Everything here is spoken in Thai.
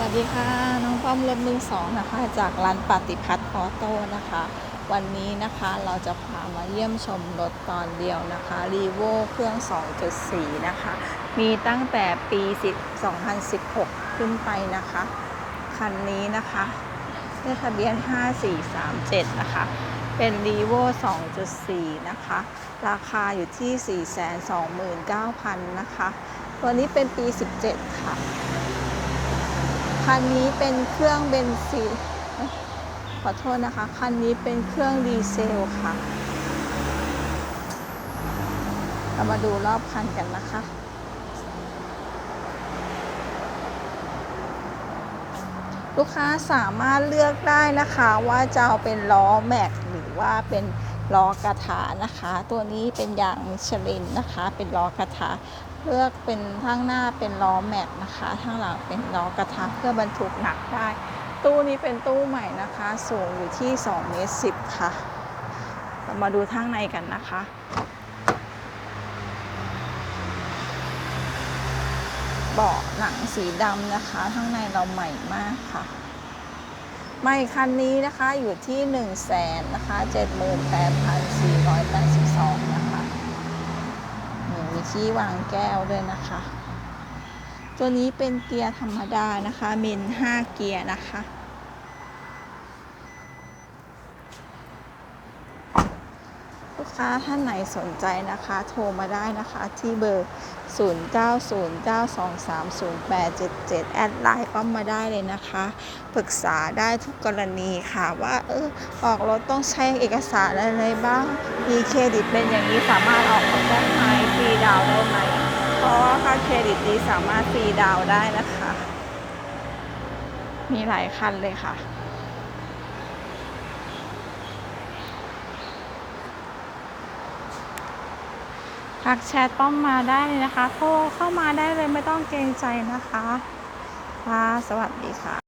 สวัสดีค่ะ น้องป้อมรถมือสองนะคะ จากร้านปฏิพัฒน์ออโต้นะคะ วันนี้นะคะเราจะพามาเยี่ยมชมรถตอนเดียวนะคะรีโวเครื่อง 2.4 นะคะ มีตั้งแต่ปี 2016 ขึ้นไปนะคะ คันนี้นะคะเลขทะเบียน 5437 นะคะ เป็นรีโว2.4 นะคะ ราคาอยู่ที่ 429,000 นะคะ ตัวนี้เป็นปี 17 ค่ะ คันนี้เป็นเครื่องเบนซินขอโทษนะคะ คันนี้เป็นเครื่องดีเซลค่ะ เรามาดูรอบคันกันนะคะ ลูกค้าสามารถเลือกได้นะคะว่าจะเอาเป็นล้อแม็กหรือว่าเป็น ล้อกระถานะคะ ตัวนี้เป็นยางมิชลินนะคะ เป็นล้อกระถาเลือกเป็นข้างหน้าเป็นล้อแม็กนะคะข้างหลังเป็นล้อกระทะเพื่อบรรทุกหนักได้ ตู้นี้เป็นตู้ใหม่นะคะ สูงอยู่ที่2เมตร10ค่ะเรามาดูข้างในกันนะคะ เบาะหนังสีดำนะคะข้างในเราใหม่มากค่ะ ไม่คันนี้นะคะอยู่ที่1นึ่งแสนนะคะ78,482 นะคะนี่มีที่วางแก้วด้วยนะคะ ตัวนี้เป็นเกียร์ธรรมดานะคะมิน5เกียร์นะคะ ลูกค้าท่านไหนสนใจนะคะ โทรมาได้นะคะที่เบอร์ 0909230877 แอดไลน์ป้อมมาได้เลยนะคะ ปรึกษาได้ทุกกรณีค่ะว่าเออออกรถต้องใช้เอกสารอะไรบ้าง มีเครดิตเป็นอย่างนี้สามารถออกรถได้ไหมฟรีดาวได้ไหม เพราะว่าค่าเครดิตดีสามารถฟรีดาวได้นะคะ มีหลายคันเลยค่ะ ทักแชทป้อมมาได้เลยนะคะ โทรเข้ามาได้เลยไม่ต้องเกรงใจนะคะค่ะสวัสดีค่ะ